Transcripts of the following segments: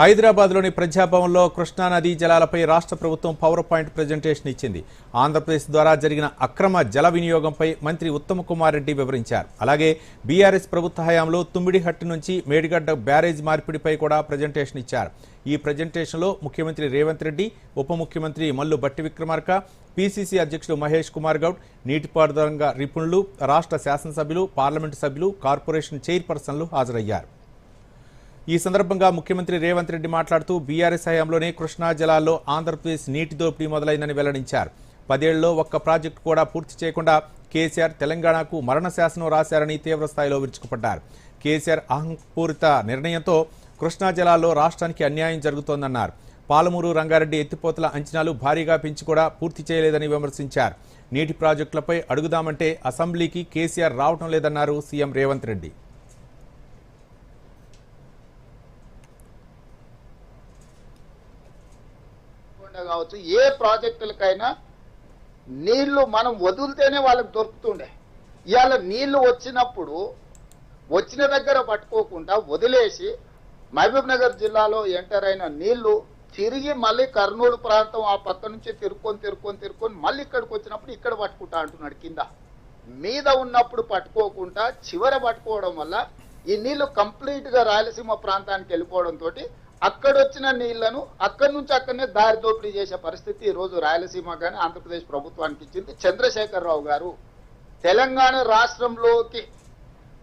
హైదరాబాద్లోని ప్రజాభవన్లో కృష్ణానదీ జలాలపై రాష్ట్ర ప్రభుత్వం పవర్ పాయింట్ ప్రజెంటేషన్ ఇచ్చింది. ఆంధ్రప్రదేశ్ ద్వారా జరిగిన అక్రమ జల వినియోగంపై మంత్రి ఉత్తమ్ కుమార్ రెడ్డి వివరించారు. అలాగే బీఆర్ఎస్ ప్రభుత్వ హయాంలో తుమ్మిడిహట్టు నుంచి మేడిగడ్డ బ్యారేజ్ మార్పిడిపై కూడా ప్రజెంటేషన్ ఇచ్చారు. ఈ ప్రజెంటేషన్లో ముఖ్యమంత్రి రేవంత్ రెడ్డి ఉప ముఖ్యమంత్రి మల్లు బట్టి విక్రమార్క పీసీసీ అధ్యక్షుడు మహేష్ కుమార్ గౌడ్ నీటిపారుదల నిపుణులు రాష్ట్ర శాసనసభ్యులు పార్లమెంటు సభ్యులు కార్పొరేషన్ చైర్పర్సన్లు హాజరయ్యారు. ఈ సందర్భంగా ముఖ్యమంత్రి రేవంత్ రెడ్డి మాట్లాడుతూ బీఆర్ఎస్ హయాంలోనే కృష్ణా జలాల్లో ఆంధ్రప్రదేశ్ నీటి దోపిడీ మొదలైందని వెల్లడించారు. పదేళ్ళలో ఒక్క ప్రాజెక్టు కూడా పూర్తి చేయకుండా కేసీఆర్ తెలంగాణకు మరణ శాసనం రాశారని తీవ్రస్థాయిలో విరుచుకుపడ్డారు. కేసీఆర్ అహంపూరిత నిర్ణయంతో కృష్ణా జలాల్లో రాష్ట్రానికి అన్యాయం జరుగుతోందన్నారు. పాలమూరు రంగారెడ్డి ఎత్తిపోతల అంచనాలు భారీగా పెంచి కూడా పూర్తి చేయలేదని విమర్శించారు. నీటి ప్రాజెక్టులపై అడుగుదామంటే అసెంబ్లీకి కేసీఆర్ రావటం లేదన్నారు సీఎం రేవంత్ రెడ్డి. కాకుండా కావచ్చు ఏ ప్రాజెక్టులకైనా నీళ్ళు మనం వదిలితేనే వాళ్ళకి దొరుకుతుండే. ఇవాళ నీళ్ళు వచ్చినప్పుడు వచ్చిన దగ్గర పట్టుకోకుండా వదిలేసి మహబూబ్ నగర్ జిల్లాలో ఎంటర్ అయిన నీళ్ళు తిరిగి మళ్ళీ కర్నూలు ప్రాంతం ఆ పక్క నుంచి తిరుక్కొని తిరుక్కొని తిరుక్కొని మళ్ళీ ఇక్కడికి వచ్చినప్పుడు ఇక్కడ పట్టుకుంటా అంటున్నాడు కింద. మీద ఉన్నప్పుడు పట్టుకోకుండా చివర పట్టుకోవడం వల్ల ఈ నీళ్ళు కంప్లీట్గా రాయలసీమ ప్రాంతానికి వెళ్ళిపోవడం అక్కడొచ్చిన అక్కడ వచ్చిన నీళ్ళను అక్కడి నుంచి అక్కడనే దారి దోపిడీ చేసే పరిస్థితి ఈరోజు రాయలసీమ కానీ ఆంధ్రప్రదేశ్ ప్రభుత్వానికి ఇచ్చింది. చంద్రశేఖరరావు గారు తెలంగాణ రాష్ట్రంలోకి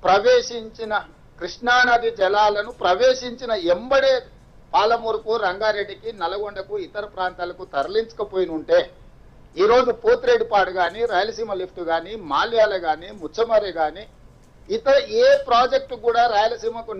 ప్రవేశించిన కృష్ణానది జలాలను ప్రవేశించిన ఎంబడే పాలమూరుకు రంగారెడ్డికి నల్గొండకు ఇతర ప్రాంతాలకు తరలించకపోయి ఉంటే ఈరోజు పోతిరెడ్డిపాడు కానీ రాయలసీమ లిఫ్ట్ కానీ మాల్యాల కానీ ముచ్చమర్రి కానీ ఇతర ఏ ప్రాజెక్టు కూడా రాయలసీమకు